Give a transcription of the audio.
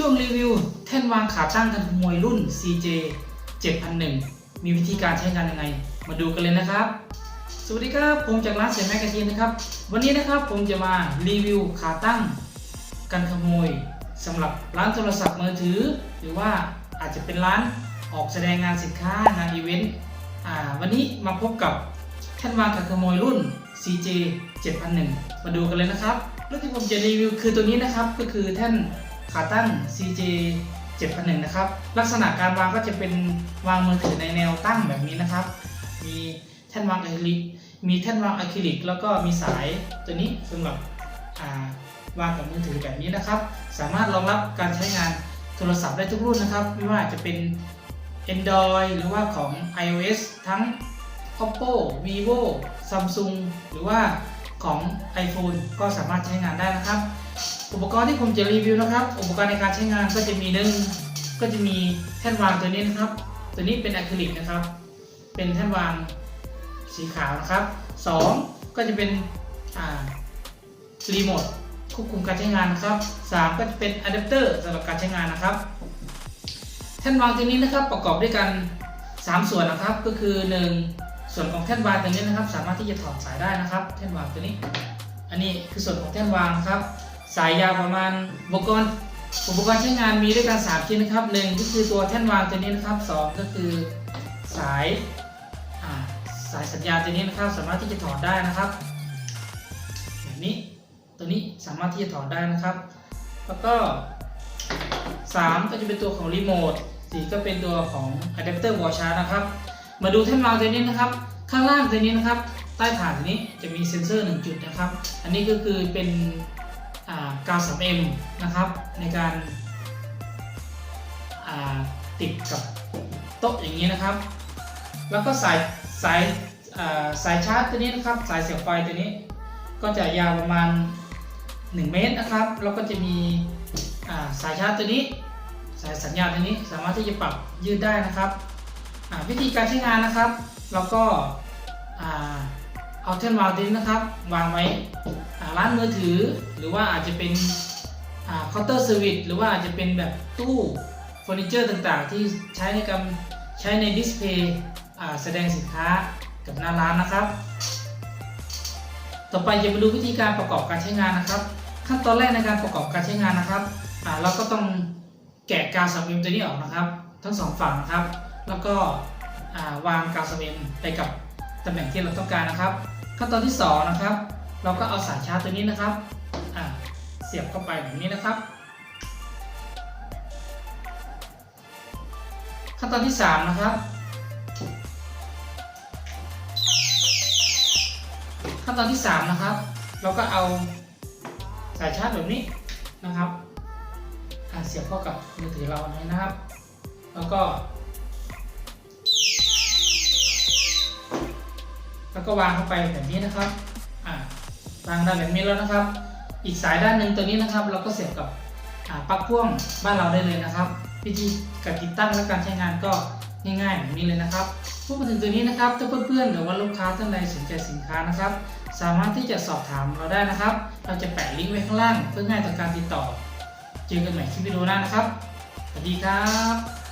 ช่วงรีวิวแท่นวางขาตั้งกันขโมยรุ่น CJ 7001 มีวิธีการใช้งานยังไง มาดูกันเลยนะครับ สวัสดีครับ ผมจากร้านเสียแมกกาซีนนะครับ วันนี้นะครับผมจะมารีวิวขาตั้งกันขโมยสำหรับร้านโทรศัพท์มือถือ หรือว่าอาจจะเป็นร้านออกแสดงงานสินค้างานอีเวนต์วันนี้มาพบกับแท่นวางกันขโมยรุ่น CJ 7001 มาดูกันเลยนะครับรุ่นที่ผมจะรีวิวคือตัวนี้นะครับก็คือแท่น ขาตั้ง CJ 7001นะครับ ลักษณะการวางก็จะเป็นวางมือถือในแนวตั้งแบบนี้นะครับ มีแท่นวางอะคริลิก มีแท่นวางอะคริลิก แล้วก็มีสายตัวนี้สำหรับาวางกับมือถือแบบนี้นะครับ สามารถรองรับการใช้งานโทรศัพท์ได้ทุกรุ่นนะครับ ไม่ว่าจะเป็น Android หรือว่าของ iOS ทั้ง Oppo, Vivo, Samsung หรือว่าของ iPhone ก็สามารถใช้งานได้นะครับ อุปกรณ์ที่ผมจะรีวิวนะครับ อุปกรณ์ในการใช้งานก็จะมีหนึ่งก็จะมีแท่นวางตัวนี้นะครับ ตัวนี้เป็นอะคริลิกนะครับ เป็นแท่นวางสีขาวนะครับสองก็จะเป็นรีโมทควบคุมการใช้งานนะครับสามก็จะเป็นอะแดปเตอร์สำหรับการใช้งานนะครับ แท่นวางตัวนี้นะครับประกอบด้วยกัน 3 ส่วนนะครับ ก็คือ 1 ส่วนของแท่นวางตัวนี้นะครับ สามารถที่จะถอดสายได้นะครับ แท่นวางตัวนี้ อันนี้คือส่วนของแท่นวางนะครับ สายยาวประมาณอุปกรณ์อุปกรณ์ใช้งานมีด้วยกัน3ชิ้นนะครับหนึ่งก็คือตัวแท่นวางตัวนี้นะครับสองก็คือสายสายสัญญาณตัวนี้นะครับ สามารถที่จะถอดได้นะครับแบบนี้ตัวนี้สามารถที่จะถอดได้นะครับ แล้วก็ 3 ก็จะเป็นตัวของรีโมท4ก็เป็นตัวของอะแดปเตอร์วอชาร์นะครับ มาดูแท่นวางตัวนี้นะครับ ข้างล่างตัวนี้นะครับ ใต้ฐานตัวนี้จะมีเซ็นเซอร์ 1 จุดนะครับ อันนี้ก็คือเป็น อ่ากาว 3M นะครับในการาติดกับโต๊ะอย่างนี้นะครับ แล้วก็สายสายาสายชาร์จตัวนี้นะครับ สายเสียบไฟตัวนี้ก็จะยาวประมาณ 1 เมตรนะครับ แล้วก็จะมีาสายชาร์จตัวนี้ สายสัญญาณตัวนี้สามารถที่จะปรับยืดได้นะครับวิธีการใช้งานนะครับเราก็เอาแท่นวางตัวนี้นะครับ วางไว้ ร้านมือถือ หรือว่าอาจจะเป็นเคาน์เตอร์เซอร์วิสหรือว่าอาจจะเป็นแบบตู้เฟอร์นิเจอร์ต่างๆ ที่ใช้ในการใช้ในดิสเพย์แสดงสินค้ากับหน้าร้านนะครับ ต่อไปจะมาดูวิธีการประกอบการใช้งานนะครับ ขั้นตอนแรกในการประกอบการใช้งานนะครับเราก็ต้องแกะกาวสามเอ็มตัวนี้ออกนะครับ ทั้งสองฝั่งนะครับ แล้วก็วางกาวสามเอ็มไปกับตำแหน่งที่เราต้องการนะครับ ขั้นตอนที่สองนะครับ เราก็เอาสายชาร์จตัวนี้นะครับเสียบเข้าไปแบบนี้นะครับ ขั้นตอนที่สามนะครับ ขั้นตอนที่ 3 นะครับ เราก็เอาสายชาร์จแบบนี้นะครับอ่าเสียบเข้ากับมือถือเรานะครับ แล้วก็ แล้วก็วางเข้าไปแบบนี้นะครับ วางได้แบบนี้แล้วนะครับ อีกสายด้านหนึ่งตัวนี้นะครับ เราก็เสียบกับปลั๊กพ่วงบ้านเราได้เลยนะครับ วิธีการติดตั้งและการใช้งานก็ง่ายๆแบบนี้เลยนะครับพูดมาถึงตัวนี้นะครับถ้าเพื่อนๆหรือว่าลูกค้าท่านใดสนใจสินค้านะครับ สามารถที่จะสอบถามเราได้นะครับ เราจะแปะลิงก์ไว้ข้างล่าง เพื่อง่ายต่อการติดต่อ เจอกันใหม่คลิปวิดีโอหน้านะครับสวัสดีครับ